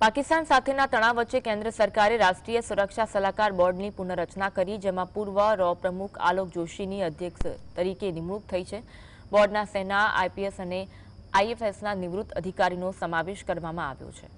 પાકિસ્તાન સાથેના તણાવ વચ્ચે કેન્દ્ર સરકારે રાષ્ટ્રીય સુરક્ષા સલાહકાર બોર્ડની પુનઃરચના કરી, જેમાં પૂર્વ રો પ્રમુખ આલોક જોશીની અધ્યક્ષ તરીકે નિમણૂક થઈ છે. બોર્ડના સેના, આઈપીએસ અને આઈએફએસના નિવૃત્ત અધિકારીનો સમાવેશ કરવામાં આવ્યો છે.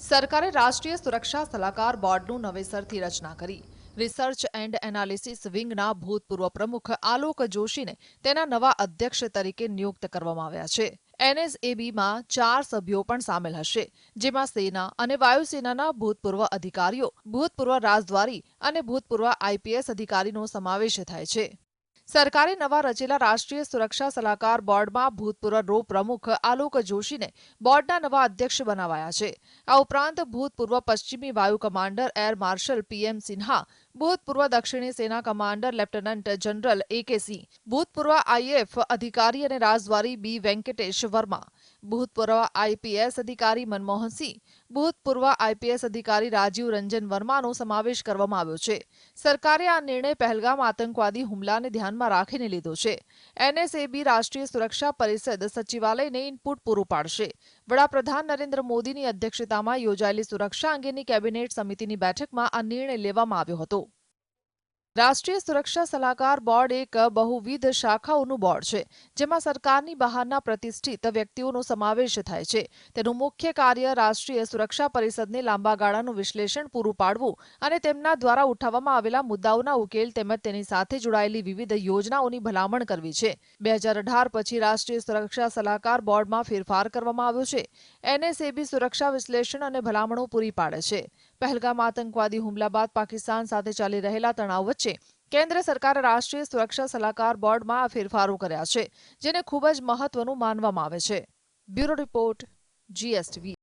સરકારે રાષ્ટ્રીય સુરક્ષા સલાહકાર બોર્ડનું નવેસરથી રચના કરી. રિસર્ચ એન્ડ એનાલિસિસ વિંગના ભૂતપૂર્વ પ્રમુખ આલોક જોશીને તેના નવા અધ્યક્ષ તરીકે નિયુક્ત કરવામાં આવ્યા છે. એનએસએબીમાં ચાર સભ્યો પણ સામેલ હશે, જેમાં સેના અને વાયુસેનાના ભૂતપૂર્વ અધિકારીઓ, ભૂતપૂર્વ રાજદ્વારી અને ભૂતપૂર્વ આઈપીએસ અધિકારીનો સમાવેશ થાય છે. સરકારે નવા રચેલા રાષ્ટ્રીય સુરક્ષા સલાહકાર બોર્ડમાં ભૂતપૂર્વ રો પ્રમુખ આલોક જોશીને બોર્ડના નવા અધ્યક્ષ બનાવાયા છે. આ ઉપરાંત ભૂતપૂર્વ પશ્ચિમી વાયુ commander, air marshal PM Sinha, ભૂતપૂર્વ દક્ષિણી સેના કમાન્ડર, લેફ્ટનન્ટ જનરલ એકે સિંહ, ભૂતપૂર્વ આઈએફ અધિકારી અને રાજદ્વારી બી વેંકટેશ વર્મા ભૂતપૂર્વ આઈપીએસ અધિકારી મનમોહનસિંહ ભૂતપૂર્વ આઈપીએસ અધિકારી રાજીવ રંજન વર્માનો સમાવેશ કરવામાં આવ્યો છે. સરકારે આ નિર્ણય પહેલગામ આતંકવાદી હુમલાને ધ્યાનમાં રાખીને લીધો છે. એનએસએબી રાષ્ટ્રીય સુરક્ષા પરિષદ સચિવાલયને ઇનપુટ પૂરું પાડશે. વડાપ્રધાન નરેન્દ્ર મોદીની અધ્યક્ષતામાં યોજાયેલી સુરક્ષા અંગેની કેબિનેટ સમિતિની બેઠકમાં આ નિર્ણય લેવામાં આવ્યો હતો. રાષ્ટ્રીય સુરક્ષા સલાહકાર બોર્ડ એક બહુવિધ શાખાઓનું બોર્ડ છે, જેમાં સરકારની બહારના પ્રતિષ્ઠિત વ્યક્તિઓનો સમાવેશ થાય છે. તેનું મુખ્ય કાર્ય રાષ્ટ્રીય સુરક્ષા પરિષદને લાંબા ગાળાનું વિશ્લેષણ પૂરું પાડવું અને તેમના દ્વારા ઉઠાવવામાં આવેલા મુદ્દાઓના ઉકેલ તેમજ તેની સાથે જોડાયેલી વિવિધ યોજનાઓની ભલામણ કરવી છે. બે હજાર અઢાર પછી રાષ્ટ્રીય સુરક્ષા સલાહકાર બોર્ડમાં ફેરફાર કરવામાં આવ્યો છે. એનએસએબી સુરક્ષા વિશ્લેષણ અને ભલામણો પૂરી પાડે છે. પહેલગામ આતંકવાદી હુમલા બાદ પાકિસ્તાન સાથે ચાલી રહેલા તણાવ વચ્ચે કેન્દ્ર સરકારે રાષ્ટ્રીય સુરક્ષા સલાહકાર બોર્ડમાં ફેરફારો કર્યા છે, જેને ખૂબ જ મહત્વનું માનવામાં આવે છે. Bureau report, GSTV.